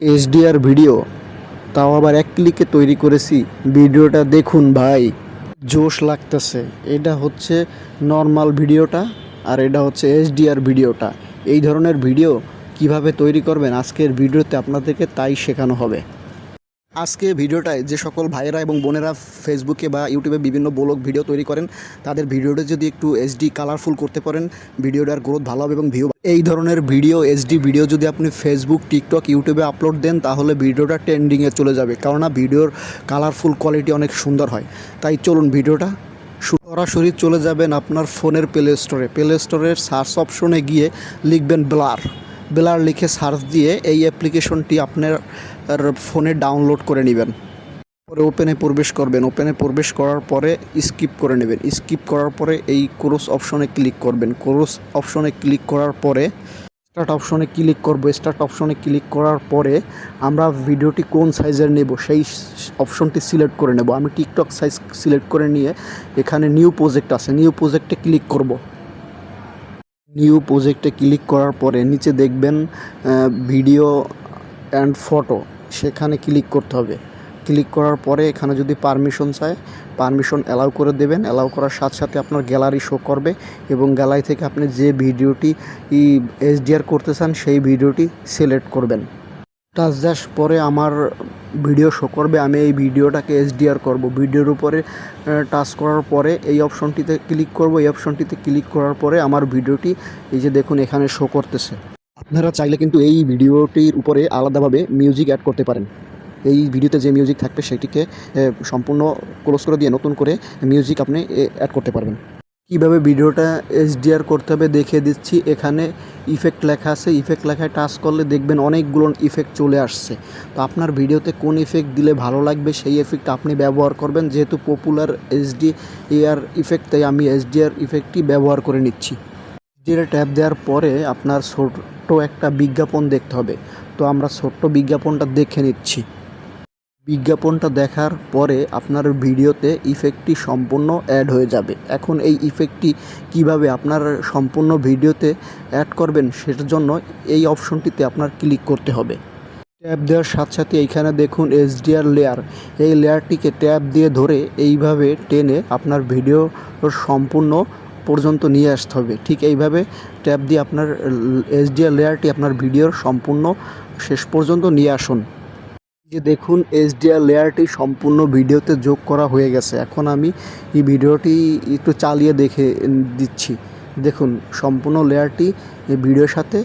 HDR video. তাও আবার এক ক্লিকে তৈরি করেছি। ভিডিওটা দেখুন ভাই। জোশ লাগতেছে। এটা হচ্ছে নর্মাল ভিডিওটা আর এটা হচ্ছে এসডিআর ভিডিওটা। এই ধরনের ভিডিও কীভাবে তৈরি করবেন আজকের ভিডিওতে আপনাদেরকে তাই শেখানো হবে। আজকে ভিডিওটায় যে সকল ভাইয়েরা এবং বোনেরা ফেসবুকে বা ইউটিউবে বিভিন্ন ব্লগ ভিডিও তৈরি করেন, তাদের ভিডিওটা যদি একটু এইচডি কালারফুল করতে পারেন, ভিডিওটার গ্রোথ ভালো হবে এবং ভিউ এই ধরনের ভিডিও এইচডি ভিডিও যদি আপনি ফেসবুক টিকটক ইউটিউবে আপলোড দেন, তাহলে ভিডিওটা ট্রেন্ডিংয়ে চলে যাবে। কেননা ভিডিওর কালারফুল কোয়ালিটি অনেক সুন্দর হয়। তাই চলুন ভিডিওটা সরাসরি চলে যাবেন আপনার ফোনের প্লে স্টোরে প্লে স্টোরের সার্চ অপশনে গিয়ে লিখবেন ব্লার ব্লার লিখে সার্চ দিয়ে এই অ্যাপ্লিকেশনটি আপনার ফোনে ডাউনলোড করে নেবেন। পরে ওপেনে প্রবেশ করবেন। ওপেনে প্রবেশ করার পরে স্কিপ করে নেবেন। স্কিপ করার পরে এই ক্রোস অপশনে ক্লিক করবেন। ক্রোস অপশনে ক্লিক করার পরে স্টার্ট অপশনে ক্লিক করব। স্টার্ট অপশনে ক্লিক করার পরে আমরা ভিডিওটি কোন সাইজের নেব? সেই অপশনটি সিলেক্ট করে নেব। আমি টিকটক সাইজ সিলেক্ট করে নিয়ে এখানে নিউ প্রজেক্ট আছে। নিউ প্রজেক্টে ক্লিক করব। নিউ প্রজেক্টে ক্লিক করার পরে নিচে দেখবেন ভিডিও অ্যান্ড ফটো সেখানে ক্লিক করতে হবে। ক্লিক করার পরে এখানে যদি পারমিশন চায় পারমিশন অ্যালাউ করে দেবেন। অ্যালাউ করার সাথে সাথে আপনার গ্যালারি শো করবে এবং গ্যালারি থেকে আপনি যে ভিডিওটি এইচডিআর করতে চান, সেই ভিডিওটি সিলেক্ট করবেন। টাচ দাস পরে আমার ভিডিও শো করবে, আমি এই ভিডিওটাকে এইচডিআর করব। ভিডিওর উপরে টাচ করার পরে, এই অপশনটিতে ক্লিক করব। এই অপশনটিতে ক্লিক করার পরে আমার ভিডিওটি এই যে দেখুন, এখানে শো করতেছে। আপনারা চাইলে কিন্তু এই ভিডিওটির উপরে আলাদাভাবে মিউজিক অ্যাড করতে পারেন। এই ভিডিওতে যে মিউজিক থাকবে, সেটিকে সম্পূর্ণ ক্লোজ করে দিয়ে নতুন করে মিউজিক আপনি অ্যাড করতে পারবেন। কীভাবে ভিডিওটা এইচডিআর করতে হবে দেখিয়ে দিচ্ছি। এখানে ইফেক্ট লেখা আছে। ইফেক্ট লেখায় টাচ করলে দেখবেন অনেকগুলো ইফেক্ট চলে আসছে। তো আপনার ভিডিওতে কোন ইফেক্ট দিলে ভালো লাগবে সেই ইফেক্ট আপনি ব্যবহার করবেন। যেহেতু পপুলার এইচডি এআর ইফেক্ট তাই আমি এইচডিআর ইফেক্টটি ব্যবহার করে নিচ্ছি। এইচডিআর ট্যাব দেওয়ার পরে আপনার ছোট্ট একটা বিজ্ঞাপন দেখতে হবে। তো আমরা ছোট্ট বিজ্ঞাপনটা দেখে নিচ্ছি। বিজ্ঞাপনটা দেখার পরে আপনার ভিডিওতে ইফেক্টটি সম্পূর্ণ অ্যাড হয়ে যাবে। এখন এই ইফেক্টটি কীভাবে আপনার সম্পূর্ণ ভিডিওতে অ্যাড করবেন সেটার জন্য এই অপশনটিতে আপনার ক্লিক করতে হবে। ট্যাব দেওয়ার সাথে সাথে এইখানে দেখুন এইচডিআর লেয়ার এই লেয়ারটিকে ট্যাব দিয়ে ধরে এইভাবে টেনে আপনার ভিডিও সম্পূর্ণ পর্যন্ত নিয়ে আসতে হবে। ঠিক এইভাবে ট্যাব দিয়ে আপনার এইচডিআর লেয়ারটি আপনার ভিডিওর সম্পূর্ণ শেষ পর্যন্ত নিয়ে আসুন। যে দেখুন এইচডিআর লেয়ারটি সম্পূর্ণ ভিডিওতে যোগ করা হয়ে গেছে। এখন আমি এই ভিডিওটি একটু চালিয়ে দেখে দিচ্ছি। দেখুন, সম্পূর্ণ লেয়ারটি ভিডিওর সাথে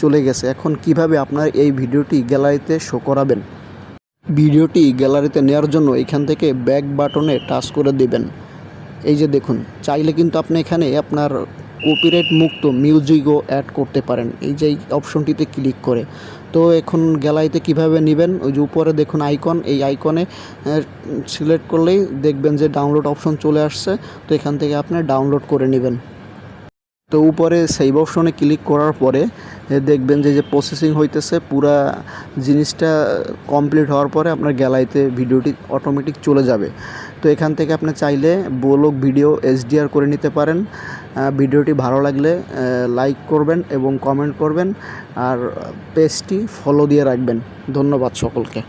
চলে গেছে। এখন কীভাবে আপনার এই ভিডিওটি গ্যালারিতে শো করাবেন? ভিডিওটি গ্যালারিতে নেওয়ার জন্য এখান থেকে ব্যাক বাটনে টাচ করে দেবেন। এই যে দেখুন, চাইলে কিন্তু আপনি এখানে আপনার কপিরাইট মুক্ত মিউজিকও অ্যাড করতে পারেন। এই যে অপশনটিতে ক্লিক করে। তো এখন গ্যালারিতে কীভাবে নেবেন? ওই যে উপরে দেখুন আইকন এই আইকনে সিলেক্ট করলেই দেখবেন যে ডাউনলোড অপশন চলে আসছে। তো এখান থেকে আপনি ডাউনলোড করে নেবেন। তো উপরে সেভ অপশনে ক্লিক করার পরে দেখবেন যে যে প্রসেসিং হইতেছে, পুরা জিনিসটা কমপ্লিট হওয়ার পরে আপনার গ্যালারিতে ভিডিওটি অটোমেটিক চলে যাবে। তো এখান থেকে আপনি চাইলে ব্লগ ভিডিও এইচডিআর করে নিতে পারেন। ভিডিওটি ভালো লাগলে লাইক করবেন এবং কমেন্ট করবেন। আর, পেজটি ফলো দিয়ে রাখবেন। ধন্যবাদ সকলকে।